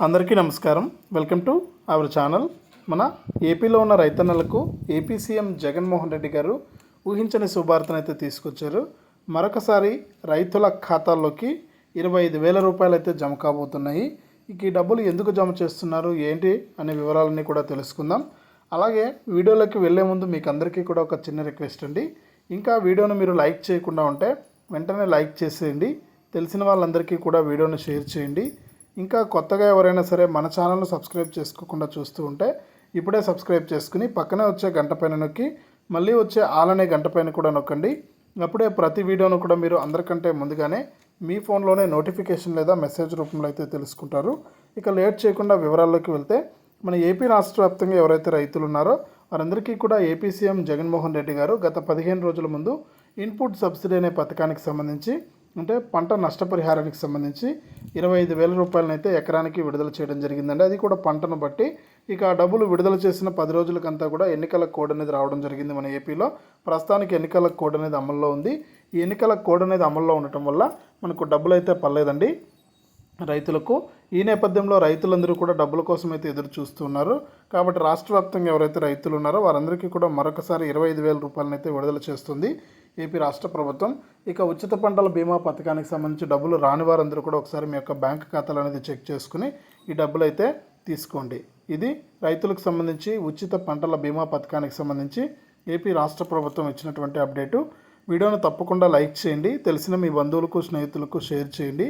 అందరికీ నమస్కారం. Welcome to our channel. మన ఏపీలో ఉన్న రైతన్నలకు ఏపీ సీఎం జగన్మోహన్ రెడ్డి గారు ఊహించని శుభార్తను అయితే తీసుకొచ్చారు. మరొకసారి రైతుల ఖాతాల్లోకి ఇరవై ఐదు వేల రూపాయలు అయితే జమ కాబోతున్నాయి. ఇక ఈ డబ్బులు ఎందుకు జమ చేస్తున్నారు? ఏంటి? అనే వివరాలన్నీ కూడా తెలుసుకుందాం. అలాగే వీడియోలోకి వెళ్ళే ముందు మీకు అందరికీ కూడా ఒక చిన్న రిక్వెస్ట్ అండి. ఇంకా వీడియోను మీరు లైక్ చేయకుండా ఉంటే వెంటనే లైక్ చేసేయండి. తెలిసిన వాళ్ళందరికీ కూడా వీడియోను షేర్ చేయండి. ఇంకా కొత్తగా ఎవరైనా సరే మన ఛానల్ను సబ్స్క్రైబ్ చేసుకోకుండా చూస్తూ ఉంటే ఇప్పుడే సబ్స్క్రైబ్ చేసుకుని పక్కనే వచ్చే గంట పైన నొక్కి మళ్ళీ వచ్చే ఆలనే గంట పైన కూడా నొక్కండి. అప్పుడే ప్రతి వీడియోను కూడా మీరు అందరికంటే ముందుగానే మీ ఫోన్లోనే నోటిఫికేషన్ లేదా మెసేజ్ రూపంలో అయితే తెలుసుకుంటారు. ఇక లేట్ చేయకుండా వివరాల్లోకి వెళ్తే మన ఏపీ రాష్ట్ర వ్యాప్తంగా ఎవరైతే రైతులు ఉన్నారో వారందరికీ కూడా ఏపీ సీఎం జగన్మోహన్ రెడ్డి గారు గత పదిహేను రోజుల ముందు ఇన్పుట్ సబ్సిడీ అనే పథకానికి సంబంధించి అంటే పంట నష్టపరిహారానికి సంబంధించి ఇరవై ఐదు వేల రూపాయలనైతే ఎకరానికి విడుదల చేయడం జరిగిందండి. అది కూడా పంటను బట్టి ఇక ఆ డబ్బులు విడుదల చేసిన పది రోజులకంతా కూడా ఎన్నికల కోడ్ అనేది రావడం జరిగింది మన ఏపీలో. ప్రస్తుతానికి ఎన్నికల కోడ్ అనేది అమల్లో ఉంది. ఈ ఎన్నికల కోడ్ అనేది అమల్లో ఉండటం వల్ల మనకు డబ్బులు అయితే పర్లేదండి రైతులకు. ఈ నేపథ్యంలో రైతులందరూ కూడా డబ్బుల కోసం అయితే ఎదురు చూస్తున్నారు. కాబట్టి రాష్ట్ర వ్యాప్తంగా ఎవరైతే రైతులు ఉన్నారో వారందరికీ కూడా మరొకసారి ఇరవై ఐదు వేల రూపాయలనైతే విడుదల చేస్తుంది. ఏపీ రాష్ట్ర ప్రభుత్వం. ఇక ఉచిత పంటల బీమా పథకానికి సంబంధించి డబ్బులు రాని వారందరూ కూడా ఒకసారి మీ యొక్క బ్యాంక్ ఖాతాలు అనేది చెక్ చేసుకుని ఈ డబ్బులు అయితే తీసుకోండి. ఇది రైతులకు సంబంధించి ఉచిత పంటల బీమా పథకానికి సంబంధించి ఏపీ రాష్ట్ర ప్రభుత్వం ఇచ్చినటువంటి అప్డేటు. వీడియోను తప్పకుండా లైక్ చేయండి. తెలిసిన మీ బంధువులకు స్నేహితులకు షేర్ చేయండి.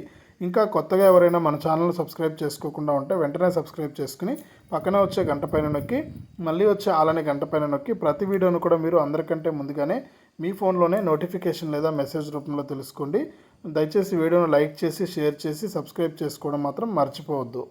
ఇంకా కొత్తగా ఎవరైనా మన ఛానల్ సబ్స్క్రైబ్ చేసుకోకుండా ఉంటే వెంటనే సబ్స్క్రైబ్ చేసుకుని పక్కనే వచ్చే గంట పైన నొక్కి మళ్ళీ వచ్చే ఆలనే గంట పైన నొక్కి ప్రతి వీడియోను కూడా మీరు అందరికంటే ముందుగానే మీ ఫోన్లోనే నోటిఫికేషన్ లేదా మెసేజ్ రూపంలో తెలుసుకోండి. దయచేసి వీడియోను లైక్ చేసి షేర్ చేసి సబ్స్క్రైబ్ చేసుకోవడం మాత్రం మర్చిపోవద్దు.